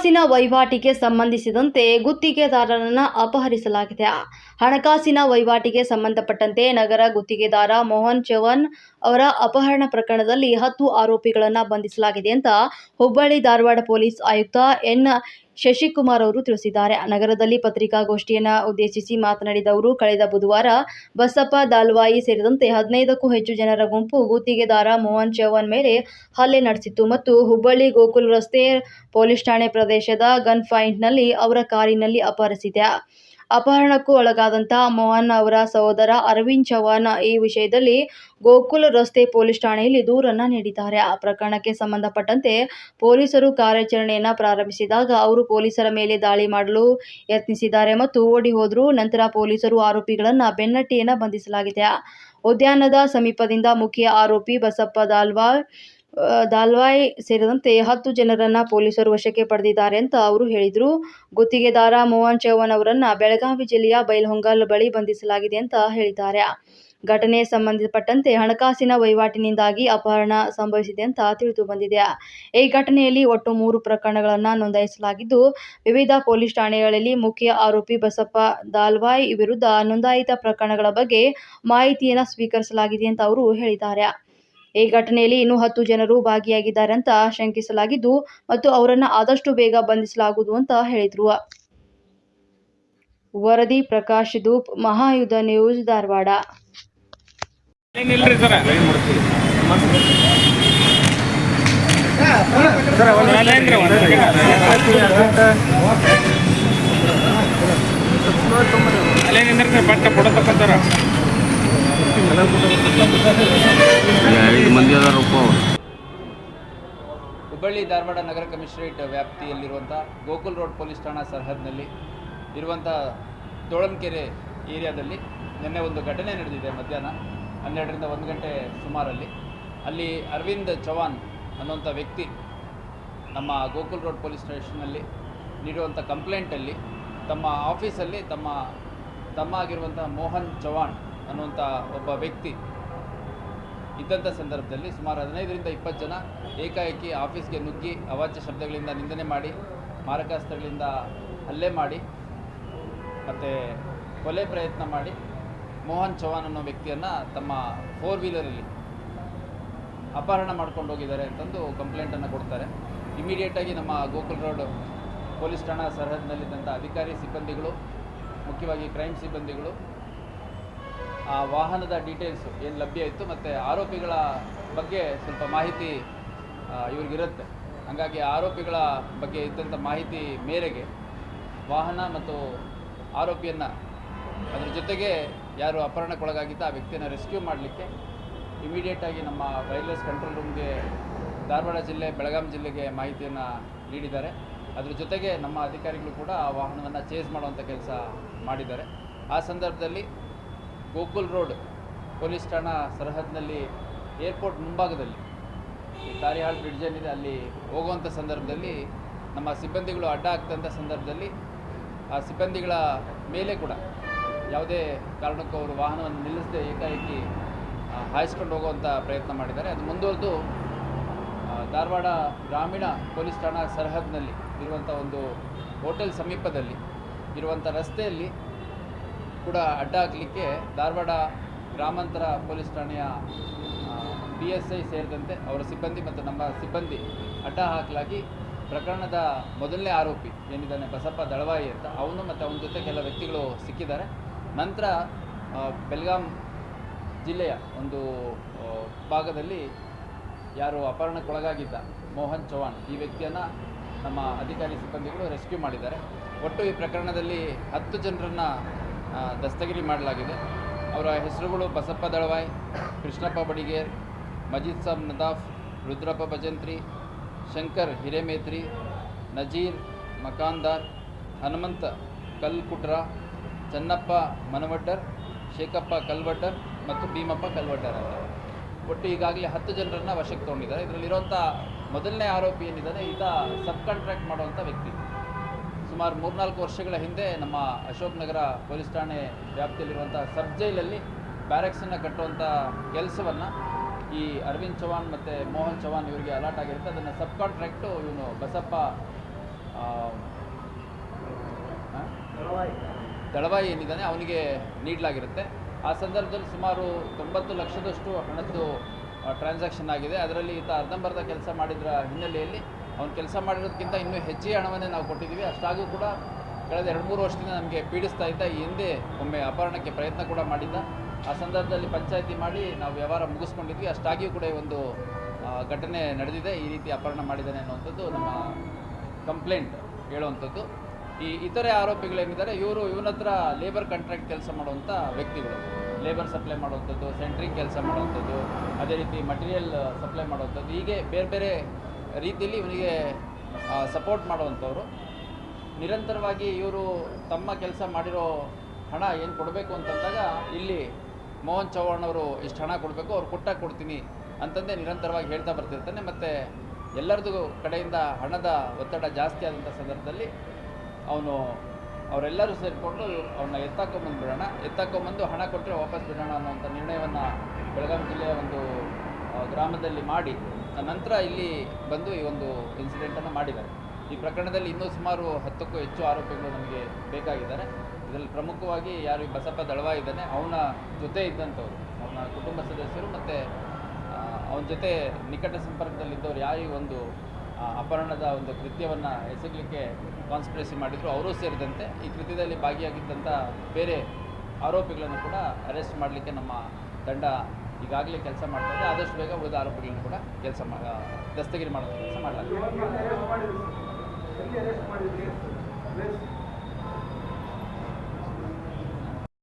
ಹಣಕಾಸಿನ ವಹಿವಾಟಿಗೆ ಸಂಬಂಧಿಸಿದಂತೆ ಗುತ್ತಿಗೆದಾರರನ್ನು ಅಪಹರಿಸಲಾಗಿದೆ. ಹಣಕಾಸಿನ ವಹಿವಾಟಿಗೆ ಸಂಬಂಧಪಟ್ಟಂತೆ ನಗರ ಗುತ್ತಿಗೆದಾರ ಮೋಹನ್ ಚವನ್ ಅವರ ಅಪಹರಣ ಪ್ರಕರಣದಲ್ಲಿ ಹತ್ತು ಆರೋಪಿಗಳನ್ನು ಬಂಧಿಸಲಾಗಿದೆ ಅಂತ ಹುಬ್ಬಳ್ಳಿ ಧಾರವಾಡ ಪೊಲೀಸ್ ಆಯುಕ್ತ ಎನ್ ಶಶಿಕುಮಾರ್ ಅವರು ತಿಳಿಸಿದ್ದಾರೆ. ನಗರದಲ್ಲಿ ಪತ್ರಿಕಾಗೋಷ್ಠಿಯನ್ನು ಉದ್ದೇಶಿಸಿ ಮಾತನಾಡಿದ ಅವರು, ಕಳೆದ ಬುಧವಾರ ಬಸಪ್ಪ, ದಾಲ್ವಾಯಿ ಸೇರಿದಂತೆ ಹದಿನೈದಕ್ಕೂ ಹೆಚ್ಚು ಜನರ ಗುಂಪು ಗುತ್ತಿಗೆದಾರ ಮೋಹನ್ ಚೌಹಾಣ್ ಮೇಲೆ ಹಲ್ಲೆ ನಡೆಸಿತ್ತು ಮತ್ತು ಹುಬ್ಬಳ್ಳಿ ಗೋಕುಲ್ ರಸ್ತೆ ಪೊಲೀಸ್ ಠಾಣೆ ಪ್ರದೇಶದ ಗನ್ ಪಾಯಿಂಟ್ನಲ್ಲಿ ಅವರ ಕಾರಿನಲ್ಲಿ ಅಪಹರಿಸಿದೆ ಅಪಹರಣಕ್ಕೂ ಒಳಗಾದಂತಹ ಮೋಹನ್ ಅವರ ಸಹೋದರ ಅರವಿಂದ್ ಚೌಹಾಣ್ ಈ ವಿಷಯದಲ್ಲಿ ಗೋಕುಲ್ ರಸ್ತೆ ಪೊಲೀಸ್ ಠಾಣೆಯಲ್ಲಿ ದೂರನ್ನ ನೀಡಿದ್ದಾರೆ. ಆ ಪ್ರಕರಣಕ್ಕೆ ಸಂಬಂಧಪಟ್ಟಂತೆ ಪೊಲೀಸರು ಕಾರ್ಯಾಚರಣೆಯನ್ನ ಪ್ರಾರಂಭಿಸಿದಾಗ ಅವರು ಪೊಲೀಸರ ಮೇಲೆ ದಾಳಿ ಮಾಡಲು ಯತ್ನಿಸಿದ್ದಾರೆ ಮತ್ತು ಓಡಿ ಹೋದ್ರು ನಂತರ ಪೊಲೀಸರು ಆರೋಪಿಗಳನ್ನ ಬೆನ್ನಟ್ಟಿಯನ್ನ ಬಂಧಿಸಲಾಗಿದೆ. ಉದ್ಯಾನದ ಸಮೀಪದಿಂದ ಮುಖ್ಯ ಆರೋಪಿ ಬಸಪ್ಪ ದಾಲ್ವಾಯ್ ಆ, ದಾಲ್ವಾಯ್ ಸೇರಿದಂತೆ ಹತ್ತು ಜನರನ್ನ ಪೊಲೀಸರು ವಶಕ್ಕೆ ಪಡೆದಿದ್ದಾರೆ ಅಂತ ಅವರು ಹೇಳಿದರು. ಗುತ್ತಿಗೆದಾರ ಮೋಹನ್ ಚೌಹಾಣ್ ಅವರನ್ನ ಬೆಳಗಾವಿ ಜಿಲ್ಲೆಯ ಬೈಲ್ಹೊಂಗಲ್ ಬಳಿ ಬಂಧಿಸಲಾಗಿದೆ ಅಂತ ಹೇಳಿದ್ದಾರೆ. ಘಟನೆ ಸಂಬಂಧಪಟ್ಟಂತೆ ಹಣಕಾಸಿನ ವಹಿವಾಟಿನಿಂದಾಗಿ ಅಪಹರಣ ಸಂಭವಿಸಿದೆ ಅಂತ ತಿಳಿದು ಬಂದಿದೆ. ಈ ಘಟನೆಯಲ್ಲಿ ಒಟ್ಟು ಮೂರು ಪ್ರಕರಣಗಳನ್ನು ನೋಂದಾಯಿಸಲಾಗಿದ್ದು, ವಿವಿಧ ಪೊಲೀಸ್ ಠಾಣೆಗಳಲ್ಲಿ ಮುಖ್ಯ ಆರೋಪಿ ಬಸಪ್ಪ ದಾಲ್ವಾಯ್ ವಿರುದ್ಧ ನೋಂದಾಯಿತ ಪ್ರಕರಣಗಳ ಬಗ್ಗೆ ಮಾಹಿತಿಯನ್ನು ಸ್ವೀಕರಿಸಲಾಗಿದೆ ಅಂತ ಅವರು ಹೇಳಿದ್ದಾರೆ. ಈ ಘಟನೆಯಲ್ಲಿ ಇನ್ನೂ ಹತ್ತು ಜನರು ಭಾಗಿಯಾಗಿದ್ದಾರೆ ಅಂತ ಶಂಕಿಸಲಾಗಿದ್ದು ಮತ್ತು ಅವರನ್ನು ಆದಷ್ಟು ಬೇಗ ಬಂಧಿಸಲಾಗುವುದು ಅಂತ ಹೇಳಿದ್ರು. ವರದಿ ಪ್ರಕಾಶ್ ಧೂಪ್, ಮಹಾಯುಧ ನ್ಯೂಸ್ ಧಾರವಾಡ. ಅಲ್ಲೇ ನಿಂದ್ರೆ ಐದು ಮಂದಿ ಅದಾರಪ್ಪ ಹುಬ್ಬಳ್ಳಿ ಧಾರವಾಡ ನಗರ ಕಮಿಷನರೇಟ್ ವ್ಯಾಪ್ತಿಯಲ್ಲಿರುವಂಥ ಗೋಕುಲ್ ರೋಡ್ ಪೊಲೀಸ್ ಠಾಣಾ ಸರ್ಹದ್ನಲ್ಲಿ ಇರುವಂಥ ತೋಳನ್ಕೆರೆ ಏರಿಯಾದಲ್ಲಿ ನಿನ್ನೆ ಒಂದು ಘಟನೆ ನಡೆದಿದೆ ಮಧ್ಯಾಹ್ನ ಹನ್ನೆರಡರಿಂದ ಒಂದು ಗಂಟೆ ಸುಮಾರಲ್ಲಿ. ಅಲ್ಲಿ ಅರವಿಂದ್ ಚೌಹಾನ್ ಅನ್ನುವಂಥ ವ್ಯಕ್ತಿ ನಮ್ಮ ಗೋಕುಲ್ ರೋಡ್ ಪೊಲೀಸ್ ಸ್ಟೇಷನ್ನಲ್ಲಿ ನೀಡುವಂಥ ಕಂಪ್ಲೇಂಟಲ್ಲಿ ತಮ್ಮ ಆಫೀಸಲ್ಲಿ ತಮ್ಮ ತಮ್ಮ ಆಗಿರುವಂಥ ಮೋಹನ್ ಚೌಹಾಣ್ ಅನ್ನುವಂಥ ಒಬ್ಬ ವ್ಯಕ್ತಿ ಇದ್ದಂಥ ಸಂದರ್ಭದಲ್ಲಿ ಸುಮಾರು ಹದಿನೈದರಿಂದ ಇಪ್ಪತ್ತು ಜನ ಏಕಾಏಕಿ ಆಫೀಸ್ಗೆ ನುಗ್ಗಿ ಅವಾಚ್ಯ ಶಬ್ದಗಳಿಂದ ನಿಂದನೆ ಮಾಡಿ, ಮಾರಕಾಸ್ತ್ರಗಳಿಂದ ಹಲ್ಲೆ ಮಾಡಿ, ಮತ್ತು ಕೊಲೆ ಪ್ರಯತ್ನ ಮಾಡಿ ಮೋಹನ್ ಚೌಹಾನ್ ಅನ್ನೋ ವ್ಯಕ್ತಿಯನ್ನು ತಮ್ಮ ಫೋರ್ ವೀಲರಲ್ಲಿ ಅಪಹರಣ ಮಾಡ್ಕೊಂಡು ಹೋಗಿದ್ದಾರೆ ಅಂತಂದು ಕಂಪ್ಲೇಂಟನ್ನು ಕೊಡ್ತಾರೆ. ಇಮಿಡಿಯೇಟಾಗಿ ನಮ್ಮ ಗೋಕುಲ್ ರೋಡ್ ಪೊಲೀಸ್ ಠಾಣಾ ಸರಹದ್ನಲ್ಲಿದ್ದಂಥ ಅಧಿಕಾರಿ ಸಿಬ್ಬಂದಿಗಳು, ಮುಖ್ಯವಾಗಿ ಕ್ರೈಮ್ ಸಿಬ್ಬಂದಿಗಳು ಆ ವಾಹನದ ಡೀಟೇಲ್ಸು ಏನು ಲಭ್ಯ ಇತ್ತು ಮತ್ತು ಆರೋಪಿಗಳ ಬಗ್ಗೆ ಸ್ವಲ್ಪ ಮಾಹಿತಿ ಇವ್ರಿಗಿರುತ್ತೆ. ಹಾಗಾಗಿ ಆರೋಪಿಗಳ ಬಗ್ಗೆ ಇದ್ದಂಥ ಮಾಹಿತಿ ಮೇರೆಗೆ ವಾಹನ ಮತ್ತು ಆರೋಪಿಯನ್ನು ಅದರ ಜೊತೆಗೆ ಯಾರು ಅಪಹರಣಕ್ಕೊಳಗಾಗಿದ್ದ ಆ ವ್ಯಕ್ತಿಯನ್ನು ರೆಸ್ಕ್ಯೂ ಮಾಡಲಿಕ್ಕೆ ಇಮಿಡಿಯೇಟಾಗಿ ನಮ್ಮ ವೈರ್ಲೆಸ್ ಕಂಟ್ರೋಲ್ ರೂಮ್ಗೆ ಧಾರವಾಡ ಜಿಲ್ಲೆ, ಬೆಳಗಾಂ ಜಿಲ್ಲೆಗೆ ಮಾಹಿತಿಯನ್ನು ನೀಡಿದ್ದಾರೆ. ಅದರ ಜೊತೆಗೆ ನಮ್ಮ ಅಧಿಕಾರಿಗಳು ಕೂಡ ಆ ವಾಹನವನ್ನು ಚೇಸ್ ಮಾಡುವಂಥ ಕೆಲಸ ಮಾಡಿದ್ದಾರೆ. ಆ ಸಂದರ್ಭದಲ್ಲಿ ಗೋಕುಲ್ ರೋಡ್ ಪೊಲೀಸ್ ಠಾಣಾ ಸರಹದ್ನಲ್ಲಿ ಏರ್ಪೋರ್ಟ್ ಮುಂಭಾಗದಲ್ಲಿ ಈ ತಾರಿಹಾಳ್ ಬ್ರಿಡ್ಜ್ ಏನಿದೆ, ಅಲ್ಲಿ ಹೋಗುವಂಥ ಸಂದರ್ಭದಲ್ಲಿ ನಮ್ಮ ಸಿಬ್ಬಂದಿಗಳು ಅಡ್ಡ ಆಗ್ತಂಥ ಸಂದರ್ಭದಲ್ಲಿ ಆ ಸಿಬ್ಬಂದಿಗಳ ಮೇಲೆ ಕೂಡ ಯಾವುದೇ ಕಾರಣಕ್ಕೂ ಅವರು ವಾಹನವನ್ನು ನಿಲ್ಲಿಸದೆ ಏಕಾಏಕಿ ಹಾಯಿಸ್ಕೊಂಡು ಹೋಗುವಂಥ ಪ್ರಯತ್ನ ಮಾಡಿದ್ದಾರೆ. ಅದು ಮುಂದುವರೆದು ಧಾರವಾಡ ಗ್ರಾಮೀಣ ಪೊಲೀಸ್ ಠಾಣಾ ಸರಹದ್ನಲ್ಲಿ ಇರುವಂಥ ಒಂದು ಹೋಟೆಲ್ ಸಮೀಪದಲ್ಲಿ ಇರುವಂಥ ರಸ್ತೆಯಲ್ಲಿ ಕೂಡ ಅಡ್ಡ ಹಾಕಲಿಕ್ಕೆ ಧಾರವಾಡ ಗ್ರಾಮಾಂತರ ಪೊಲೀಸ್ ಠಾಣೆಯ ಪಿ ಎಸ್ ಐ ಸೇರಿದಂತೆ ಅವರ ಸಿಬ್ಬಂದಿ ಮತ್ತು ನಮ್ಮ ಸಿಬ್ಬಂದಿ ಅಡ್ಡ ಹಾಕಲಾಗಿ ಪ್ರಕರಣದ ಮೊದಲನೇ ಆರೋಪಿ ಏನಿದ್ದಾನೆ ಬಸಪ್ಪ ದಳವಾಯಿ ಅಂತ ಅವನು ಮತ್ತು ಅವನ ಜೊತೆ ಕೆಲ ವ್ಯಕ್ತಿಗಳು ಸಿಕ್ಕಿದ್ದಾರೆ. ನಂತರ ಬೆಳಗಾಂ ಜಿಲ್ಲೆಯ ಒಂದು ಭಾಗದಲ್ಲಿ ಯಾರು ಅಪಹರಣಕ್ಕೊಳಗಾಗಿದ್ದ ಮೋಹನ್ ಚೌಹಾಣ್ ಈ ವ್ಯಕ್ತಿಯನ್ನು ನಮ್ಮ ಅಧಿಕಾರಿ ಸಿಬ್ಬಂದಿಗಳು ರೆಸ್ಕ್ಯೂ ಮಾಡಿದ್ದಾರೆ. ಒಟ್ಟು ಈ ಪ್ರಕರಣದಲ್ಲಿ ಹತ್ತು ಜನರನ್ನು ದಸ್ತಗಿರಿ ಮಾಡಲಾಗಿದೆ. ಅವರ ಹೆಸರುಗಳು ಬಸಪ್ಪ ದಳವಾಯ್, ಕೃಷ್ಣಪ್ಪ ಬಡಿಗೇರ್, ಮಜೀದ್ ಸಾಬ್ ನದಾಫ್, ರುದ್ರಪ್ಪ ಭಜಂತ್ರಿ, ಶಂಕರ್ ಹಿರೇಮೇತ್ರಿ, ನಜೀರ್ ಮಕಾಂದಾರ್, ಹನುಮಂತ ಕಲ್ಕುಟ್ರ, ಚನ್ನಪ್ಪ ಮನವಡ್ಡರ್ ಶೇಖಪ್ಪ ಕಲ್ವಡ್ಡರ್ ಮತ್ತು ಭೀಮಪ್ಪ ಕಲ್ವಡ್ಡರ್ ಅಂತ. ಒಟ್ಟು ಈಗಾಗಲೇ ಹತ್ತು ಜನರನ್ನು ವಶಕ್ಕೆ ತೊಗೊಂಡಿದ್ದಾರೆ. ಇದರಲ್ಲಿರುವಂಥ ಮೊದಲನೇ ಆರೋಪಿ ಏನಿದ್ದಾರೆ ಈತ ಸಬ್ ಕಾಂಟ್ರಾಕ್ಟ್ ಮಾಡುವಂಥ ವ್ಯಕ್ತಿ. ಸುಮಾರು ಮೂರ್ನಾಲ್ಕು ವರ್ಷಗಳ ಹಿಂದೆ ನಮ್ಮ ಅಶೋಕ್ ನಗರ ಪೊಲೀಸ್ ಠಾಣೆ ವ್ಯಾಪ್ತಿಯಲ್ಲಿರುವಂಥ ಸಬ್ ಜೈಲಲ್ಲಿ ಬ್ಯಾರೆಕ್ಸನ್ನು ಕಟ್ಟುವಂಥ ಕೆಲಸವನ್ನು ಈ ಅರವಿಂದ್ ಚೌಹಾಣ್ ಮತ್ತು ಮೋಹನ್ ಚೌಹಾಣ್ ಇವರಿಗೆ ಅಲಾಟ್ ಆಗಿರುತ್ತೆ ಅದನ್ನು ಸಬ್ ಕಾಂಟ್ರಾಕ್ಟು ಇವನು ಬಸಪ್ಪ? ದಳವಾಯಿ ಏನಿದ್ದಾನೆ ಅವನಿಗೆ ನೀಡಲಾಗಿರುತ್ತೆ ಆ ಸಂದರ್ಭದಲ್ಲಿ ಸುಮಾರು ತೊಂಬತ್ತು ಲಕ್ಷದಷ್ಟು ಹಣದ್ದು ಟ್ರಾನ್ಸಾಕ್ಷನ್ ಆಗಿದೆ ಅದರಲ್ಲಿ ಈತ ಅರ್ಧಂಬರ್ಧ ಕೆಲಸ ಮಾಡಿದ್ರ ಹಿನ್ನೆಲೆಯಲ್ಲಿ ಅವನು ಕೆಲಸ ಮಾಡಿರೋದಕ್ಕಿಂತ ಇನ್ನೂ ಹೆಚ್ಚಿಗೆ ಹಣವನ್ನೇ ನಾವು ಕೊಟ್ಟಿದ್ದೀವಿ. ಅಷ್ಟಾಗೂ ಕೂಡ ಕಳೆದ ಎರಡು ಮೂರು ವರ್ಷದಿಂದ ನಮಗೆ ಪೀಡಿಸ್ತಾ ಇದ್ದ ಈ ಹಿಂದೆ ಒಮ್ಮೆ ಅಪಹರಣಕ್ಕೆ ಪ್ರಯತ್ನ ಕೂಡ ಮಾಡಿದ್ದ. ಆ ಸಂದರ್ಭದಲ್ಲಿ ಪಂಚಾಯಿತಿ ಮಾಡಿ ನಾವು ವ್ಯವಹಾರ ಮುಗಿಸ್ಕೊಂಡಿದ್ವಿ. ಅಷ್ಟಾಗಿಯೂ ಕೂಡ ಒಂದು ಘಟನೆ ನಡೆದಿದೆ. ಈ ರೀತಿ ಅಪಹರಣ ಮಾಡಿದ್ದಾನೆ ಅನ್ನುವಂಥದ್ದು ನಮ್ಮ ಕಂಪ್ಲೇಂಟ್ ಹೇಳುವಂಥದ್ದು. ಈ ಇತರೆ ಆರೋಪಿಗಳೇನಿದ್ದಾರೆ, ಇವರು ಇವನ ಹತ್ರ ಲೇಬರ್ ಕಾಂಟ್ರಾಕ್ಟ್ ಕೆಲಸ ಮಾಡುವಂಥ ವ್ಯಕ್ತಿಗಳು. ಲೇಬರ್ ಸಪ್ಲೈ ಮಾಡುವಂಥದ್ದು ಸೆಂಟ್ರಿಂಗ್ ಕೆಲಸ ಮಾಡುವಂಥದ್ದು, ಅದೇ ರೀತಿ ಮಟೀರಿಯಲ್ ಸಪ್ಲೈ ಮಾಡುವಂಥದ್ದು, ಹೀಗೆ ಬೇರೆ ಬೇರೆ ರೀತಿಯಲ್ಲಿ ಇವನಿಗೆ ಸಪೋರ್ಟ್ ಮಾಡುವಂಥವ್ರು. ನಿರಂತರವಾಗಿ ಇವರು ತಮ್ಮ ಕೆಲಸ ಮಾಡಿರೋ ಹಣ ಏನು ಕೊಡಬೇಕು ಅಂತಂದಾಗ, ಇಲ್ಲಿ ಮೋಹನ್ ಚೌಹಾಣ್ ಅವರು ಇಷ್ಟು ಹಣ ಕೊಡಬೇಕು, ಅವ್ರು ಕೊಟ್ಟಾಗ ಕೊಡ್ತೀನಿ ಅಂತಂದೇ ನಿರಂತರವಾಗಿ ಹೇಳ್ತಾ ಬರ್ತಿರ್ತಾನೆ. ಮತ್ತು ಎಲ್ಲರದು ಕಡೆಯಿಂದ ಹಣದ ಒತ್ತಡ ಜಾಸ್ತಿ ಆದಂಥ ಸಂದರ್ಭದಲ್ಲಿ ಅವನು, ಅವರೆಲ್ಲರೂ ಸೇರಿಕೊಂಡು ಅವನ್ನ ಎತ್ತಾಕೊಂಬಂದ್ಬಿಡೋಣ. ಎತ್ತಾಕೊಂಬಂದು ಹಣ ಕೊಟ್ಟರೆ ವಾಪಸ್ ಬಿಡೋಣ ಅನ್ನೋಂಥ ನಿರ್ಣಯವನ್ನು ಬೆಳಗಾವಿ ಜಿಲ್ಲೆಯ ಒಂದು ಗ್ರಾಮದಲ್ಲಿ ಮಾಡಿ ನಂತರ ಇಲ್ಲಿ ಬಂದು ಈ ಒಂದು ಇನ್ಸಿಡೆಂಟನ್ನು ಮಾಡಿದ್ದಾರೆ. ಈ ಪ್ರಕರಣದಲ್ಲಿ ಇನ್ನೂ ಸುಮಾರು ಹತ್ತಕ್ಕೂ ಹೆಚ್ಚು ಆರೋಪಿಗಳು ನಮಗೆ ಬೇಕಾಗಿದ್ದಾರೆ. ಇದರಲ್ಲಿ ಪ್ರಮುಖವಾಗಿ ಯಾರು ಈ ಬಸಪ್ಪ ದಳವ ಇದ್ದಾನೆ, ಅವನ ಜೊತೆ ಇದ್ದಂಥವ್ರು. ಅವನ ಕುಟುಂಬ ಸದಸ್ಯರು ಮತ್ತು ಅವನ ಜೊತೆ ನಿಕಟ ಸಂಪರ್ಕದಲ್ಲಿದ್ದವರು ಯಾರು ಒಂದು ಅಪಹರಣದ ಒಂದು ಕೃತ್ಯವನ್ನು ಎಸಗಲಿಕ್ಕೆ ಕಾನ್ಸ್ಪಿರಸಿ ಮಾಡಿದ್ರು, ಅವರೂ ಸೇರಿದಂತೆ ಈ ಕೃತ್ಯದಲ್ಲಿ ಭಾಗಿಯಾಗಿದ್ದಂಥ ಬೇರೆ ಆರೋಪಿಗಳನ್ನು ಕೂಡ ಅರೆಸ್ಟ್ ಮಾಡಲಿಕ್ಕೆ ನಮ್ಮ ತಂಡ ಈಗಾಗಲೇ ಕೆಲಸ ಮಾಡ್ತಾ ಇದೆ ಆದಷ್ಟು ಬೇಗ ಉಳಿದ ಆರೋಪಿಗಳನ್ನು ಕೂಡ ಕೆಲಸ ಮಾ ದಸ್ತಗಿರಿ ಮಾಡೋ ಕೆಲಸ ಮಾಡಲಾಗಿದೆ.